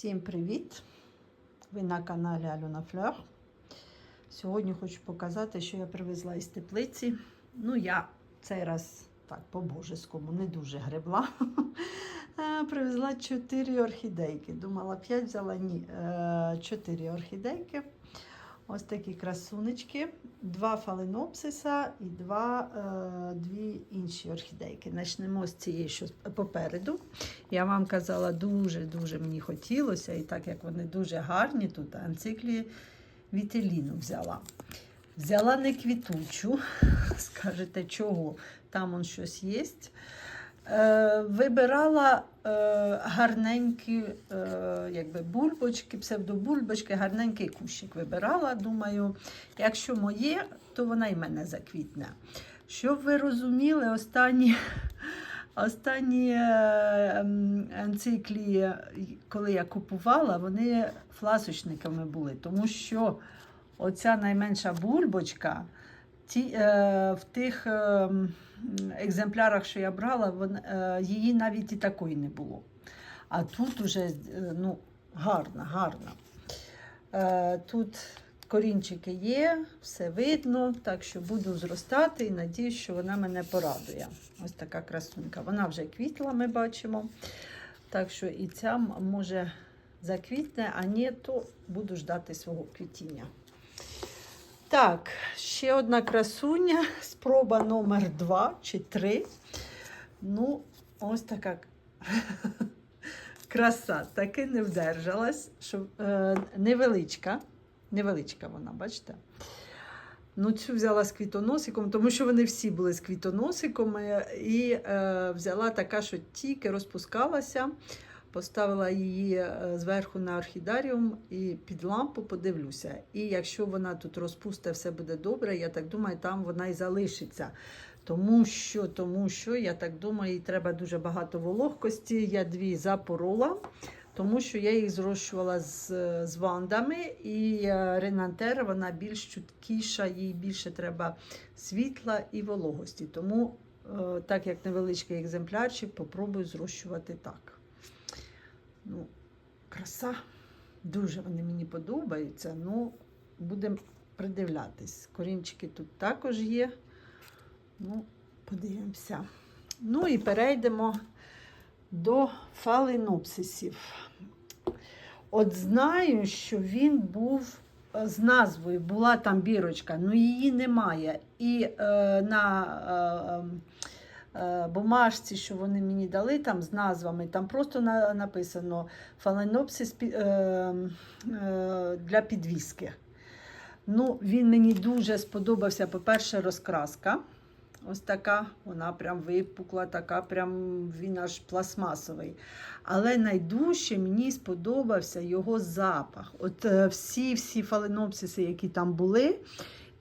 Всім привіт! Ви на каналі Альона Флер. Сьогодні хочу показати, що я привезла із теплиці. Ну, я цей раз так по-божеському не дуже гребла. Е, Привезла 4 орхідейки. Думала, 5 взяла ні. 4 орхідейки. Ось такі красунечки, два фаленопсиса і два, е, дві інші орхідейки. Почнемо з цієї, що попереду. Я вам казала, дуже-дуже мені хотілося, і так як вони дуже гарні, тут анциклі Вітеліну взяла. Взяла не квітучу, скажете, чого? Там он щось є. Е, вибирала е, гарненькі е, якби бульбочки, псевдобульбочки, гарненький кущик вибирала. Думаю, якщо моє, то вона і мене заквітне. Щоб ви розуміли, останні, останні енциклі, коли я купувала, вони фласочниками були, тому що оця найменша бульбочка. Ті, е, в тих е, екземплярах, що я брала, вон, е, її навіть і такої не було. А тут уже ну, гарна, гарна. Тут корінчики є, все видно, так що буду зростати і надіюсь, що вона мене порадує. Ось така красунька. Вона вже квітла, ми бачимо. Так що і ця може заквітне, а ні, то буду ждати свого квітіння. Так, ще одна красуня, спроба номер 2 чи 3. Ну, ось така краса, таки не вдержалась, що е, невеличка. Невеличка вона, бачите? Ну, цю взяла з квітоносиком, тому що вони всі були з квітоносиками. І е, взяла така, що тільки розпускалася. Поставила її е, зверху на орхідаріум і під лампу подивлюся. І якщо вона тут розпусте, все буде добре, я так думаю, там вона і залишиться. Тому що, тому що, я так думаю, їй треба дуже багато вологкості. Я дві запорола, тому що я їх зрощувала з, з вандами. І е, ренантера вона більш чуткіша, їй більше треба світла і вологості. Тому, е, так як невеличкий екземплярчик, попробую зрощувати так. Ну, краса. Дуже вони мені подобаються. Ну, будемо придивлятись. Корінчики тут також є. Ну, подивимося. Ну і перейдемо до фаленопсисів. От знаю, що він був е, з назвою, була там бірочка, але її немає. І е, на е, е, бумажці, що вони мені дали там з назвами, там просто написано фаленопсис е, е, для підвіски. Ну, він мені дуже сподобався, по-перше, розкраска. Ось така, вона прям випукла, така прям він аж пластмасовий. Але найдужче мені сподобався його запах. От е, всі всі фаленопсиси, які там були,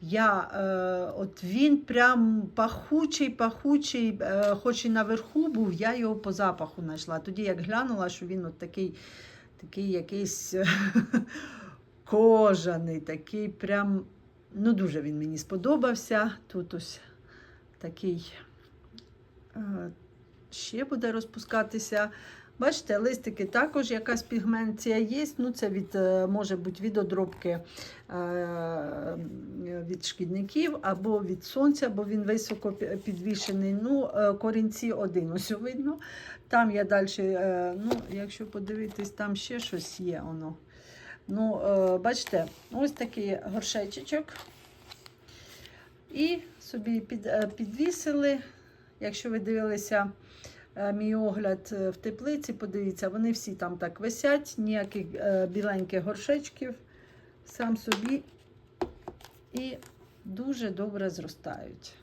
я, е, от він прям пахучий, пахучий, е, хоч і наверху був, я його по запаху знайшла. Тоді як глянула, що він от такий, такий якийсь кожаний, такий прям, ну дуже він мені сподобався. Тут ось такий е, ще буде розпускатися. Бачите, листики також якась пігментація є. Ну, це від, е, може бути від одробки е, від шкідників або від сонця, бо він високо підвішений. Ну, е, корінці один ось видно. Там я далі, е, ну, якщо подивитись, там ще щось є. Воно. Ну, е, бачите, ось такий горшечечок. І собі під, е, підвісили. Якщо ви дивилися е, мій огляд е, в теплиці, подивіться, вони всі там так висять, ніяких е, біленьких горшечків, сам собі і дуже добре зростають.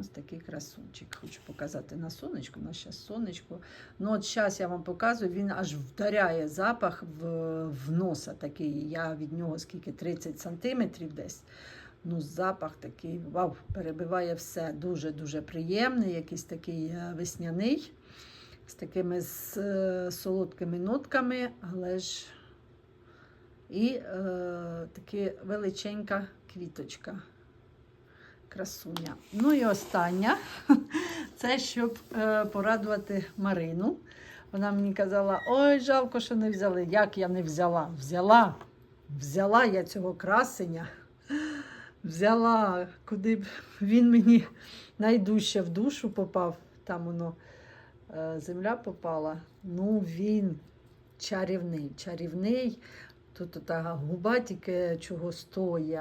Ось такий красунчик. Хочу показати на сонечку. У нас зараз сонечко. Ну, от зараз я вам показую, він аж вдаряє запах в, в носа такий. Я від нього скільки 30 сантиметрів десь. Ну, запах такий, вау, перебиває все. Дуже-дуже приємний, якийсь такий е, весняний, з такими з, е, солодкими нотками, але ж і е, така величенька квіточка. Красуня. Ну і остання, це щоб е, порадувати Марину. Вона мені казала: ой, жалко, що не взяли. Як я не взяла? Взяла. Взяла я цього красення. Взяла, куди б він мені найдужче в душу попав. Там воно е, земля попала. Ну, він чарівний, чарівний. Тут та губа тільки чого стоїть.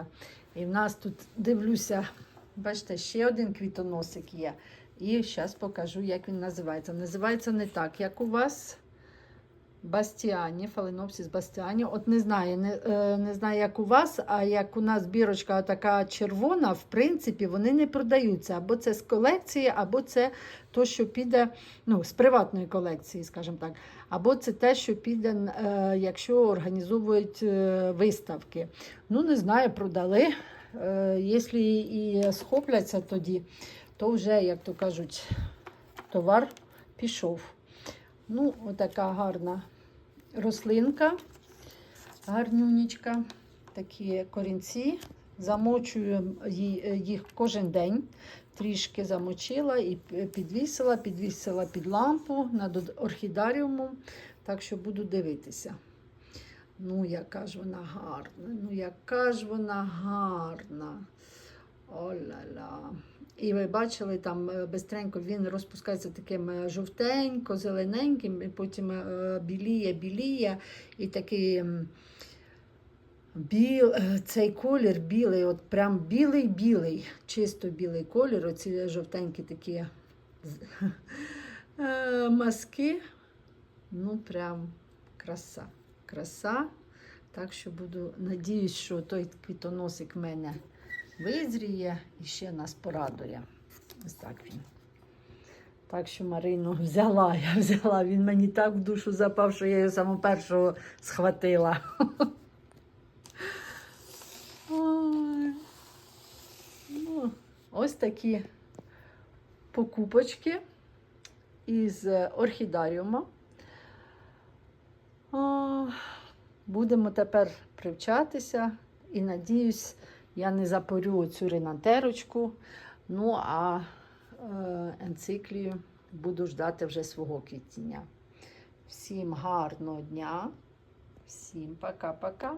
І в нас тут дивлюся, бачите, ще один квітоносик є. І зараз покажу, як він називається. Називається не так, як у вас. Бастіані, фаленопсис бастіані. От не знаю, не, е, не знаю, як у вас, а як у нас бірочка така червона, в принципі, вони не продаються. Або це з колекції, або це то, що піде ну, з приватної колекції, скажімо так. Або це те, що піде, е, якщо організовують е, виставки. Ну, не знаю, продали. Якщо і схопляться тоді, то вже, як то кажуть, товар пішов. Ну, отака гарна рослинка, гарнюнічка, такі корінці. Замочую їх кожен день. Трішки замочила і підвісила, підвісила під лампу над орхідаріумом, так що буду дивитися. Ну, яка ж вона гарна, ну яка ж вона гарна. О-ля-ля. І ви бачили, там е, бистренько він розпускається таким е, жовтенько, зелененьким, і потім е, біліє, біліє, і такий біл, цей колір білий, от прям білий-білий, чисто білий колір, оці жовтенькі такі маски. Ну, прям краса. Краса. Так що буду, надіюсь, що той квітоносик мене визріє і ще нас порадує. Ось так він. Так що Марину взяла, я взяла. Він мені так в душу запав, що я його саму першого схватила. Ну, ось такі покупочки із орхідаріума. Будемо тепер привчатися і надіюсь, я не запорю цю ринантерочку. Ну а е, енциклію буду ждати вже свого квітіння. Всім гарного дня, всім пока-пока.